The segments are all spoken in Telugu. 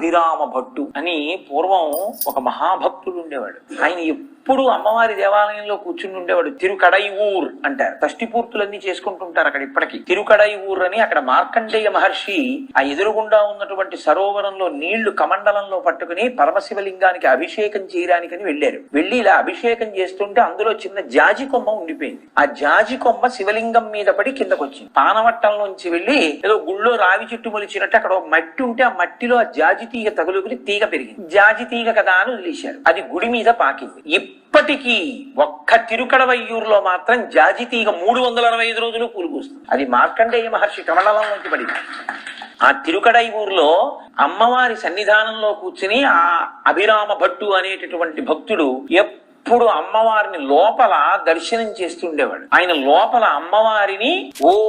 అభిరామ భట్టు అని పూర్వం ఒక మహాభక్తుడు ఉండేవాడు. ఆయన ఎప్పుడు అమ్మవారి దేవాలయంలో కూర్చుని ఉండేవాడు. తిరుకడై ఊర్ అంటారు. షష్టిపూర్తులన్నీ చేసుకుంటుంటారు అక్కడ ఇప్పటికీ. తిరుకడై ఊర్ అని అక్కడ మార్కండేయ మహర్షి ఆ ఎదురుగుండా ఉన్నటువంటి సరోవరంలో నీళ్ళు కమండలంలో పట్టుకుని పరమశివలింగానికి అభిషేకం చేయడానికని వెళ్ళారు. వెళ్ళి ఇలా అభిషేకం చేస్తుంటే అందులో చిన్న జాజి కొమ్మ ఉండిపోయింది. ఆ జాజి కొమ్మ శివలింగం మీద పడి కిందకొచ్చింది. పానవట్టంలోంచి వెళ్ళి ఏదో గుళ్ళో రావి చెట్టు మొలిచినట్టు అక్కడ ఒక మట్టి ఉంటే ఆ మట్టిలో ఆ జాజి తీగ తగులుకుని తీగ పెరిగింది. జాజి తీగ కదా అని వదిలేశారు. అది గుడి మీద పాకింది. ఇప్పటికీ ఒక్క తిరుకడవయ్యూరులో మాత్రం జాజి తీగ మూడు వందల అరవై ఐదు రోజులు పూలుపూస్తుంది అది మార్కండేయ మహర్షి కమలంలోంచి పడింది. ఆ తిరుకడై ఊర్లో అమ్మవారి సన్నిధానంలో కూర్చుని ఆ అభిరామ భట్టు అనేటటువంటి భక్తుడు ఎప్పుడు అమ్మవారిని లోపల దర్శనం చేస్తుండేవాడు. ఆయన లోపల అమ్మవారిని ఓ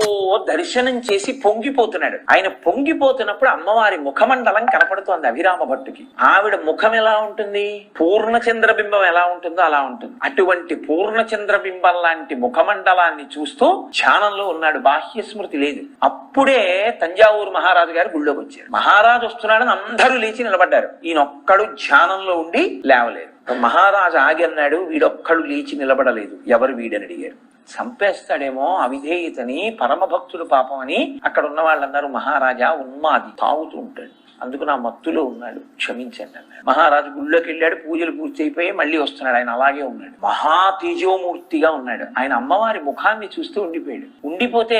దర్శనం చేసి పొంగిపోతున్నాడు. ఆయన పొంగిపోతున్నప్పుడు అమ్మవారి ముఖమండలం కనపడుతోంది అభిరామ భట్టుకి. ఆవిడ ముఖం ఎలా ఉంటుంది? పూర్ణ చంద్రబింబం ఎలా ఉంటుందో అలా ఉంటుంది. అటువంటి పూర్ణ చంద్రబింబం లాంటి ముఖమండలాన్ని చూస్తూ ధ్యానంలో ఉన్నాడు. బాహ్య స్మృతి లేదు. అప్పుడే తంజావూరు మహారాజు గారు గుళ్ళోకి వచ్చారు. మహారాజు వస్తున్నాడని అందరూ లేచి నిలబడ్డారు. ఈయనొక్కడు ధ్యానంలో ఉండి లేవలేదు. మహారాజు ఆగి అన్నాడు వీడొక్కడు లేచి నిలబడలేదు. ఎవరు వీడని అడిగారు చంపేస్తాడేమో అవిధేయతని పరమభక్తుడు పాపం అని అక్కడ ఉన్న వాళ్ళు మహారాజా ఉన్మాది తాగుతూ ఉంటాడు. అందుకు నా మత్తులో ఉన్నాడు. క్షమించండి అన్నాడు. మహారాజు గుళ్ళోకి వెళ్ళాడు పూజలు పూర్తి అయిపోయి మళ్ళీ వస్తున్నాడు. ఆయన అలాగే ఉన్నాడు. మహా తేజోమూర్తిగా ఉన్నాడు. ఆయన అమ్మవారి ముఖాన్ని చూస్తూ ఉండిపోయాడు. ఉండిపోతే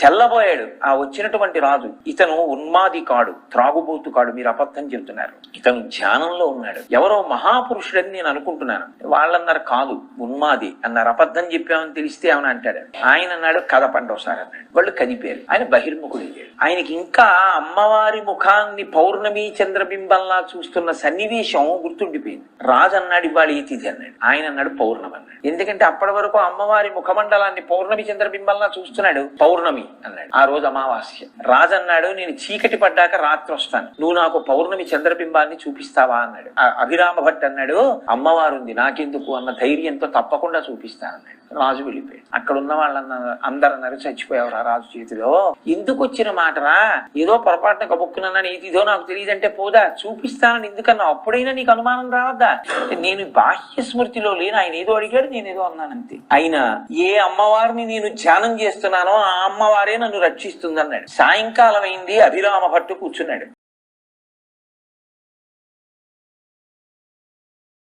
తెల్లబోయాడు ఆ వచ్చినటువంటి రాజు. ఇతను ఉన్మాది కాడు త్రాగుబోతు కాడు మీరు అబద్ధం చెబుతున్నారు. ఇతను ధ్యానంలో ఉన్నాడు. ఎవరో మహాపురుషుడని నేను అనుకుంటున్నాను. వాళ్ళన్నారు కాదు ఉన్మాది అన్నారు. అబద్ధం చెప్పామని తెలిస్తే ఏమని అంటాడు ఆయన అన్నాడు కదపండి ఒకసారి అన్నాడు. వాళ్ళు కదిపారు. ఆయన బహిర్ముఖుడు ఆయనకి ఇంకా అమ్మవారి ముఖాన్ని పౌర్ణమి చంద్రబింబంలా చూస్తున్న సన్నివేశం గుర్తుండిపోయింది. రాజు అన్నాడు ఇవాళ ఏ తిథి అన్నాడు. ఆయన అన్నాడు పౌర్ణమి అన్నాడు. ఎందుకంటే అప్పటి వరకు అమ్మవారి ముఖమండలాన్ని పౌర్ణమి చంద్రబింబంలా చూస్తున్నాడు. పౌర్ణమి అన్నాడు. ఆ రోజు అమావాస్య. రాజు అన్నాడు నేను చీకటి పడ్డాక రాత్రి వస్తాను. నువ్వు నాకు పౌర్ణమి చంద్రబింబాన్ని చూపిస్తావా అన్నాడు. ఆ అభిరామ భట్ అన్నాడు అమ్మవారు ఉంది నాకెందుకు అన్న ధైర్యంతో తప్పకుండా చూపిస్తానన్నాడు రాజు వెళ్ళిపోయాడు. అక్కడ ఉన్న వాళ్ళన్న అందరు చచ్చిపోయావురా రాజు చేతిలో. ఎందుకు వచ్చిన మాటరా? ఏదో పొరపాటున కబుక్కున్నాను ఏదిదో నాకు తెలియదంటే పోదా? చూపిస్తానని ఎందుకన్నా? అప్పుడైనా నీకు అనుమానం రావద్దా? నేను బాహ్య స్మృతిలో లేను. ఆయన ఏదో అడిగాడు నేను ఏదో అన్నాను అంతే. అయినా ఏ అమ్మవారిని నేను ధ్యానం చేస్తున్నానో ఆ అమ్మవారే నన్ను రక్షిస్తుంది అన్నాడు సాయంకాలం అయింది అభిరామ భట్టు కూర్చున్నాడు.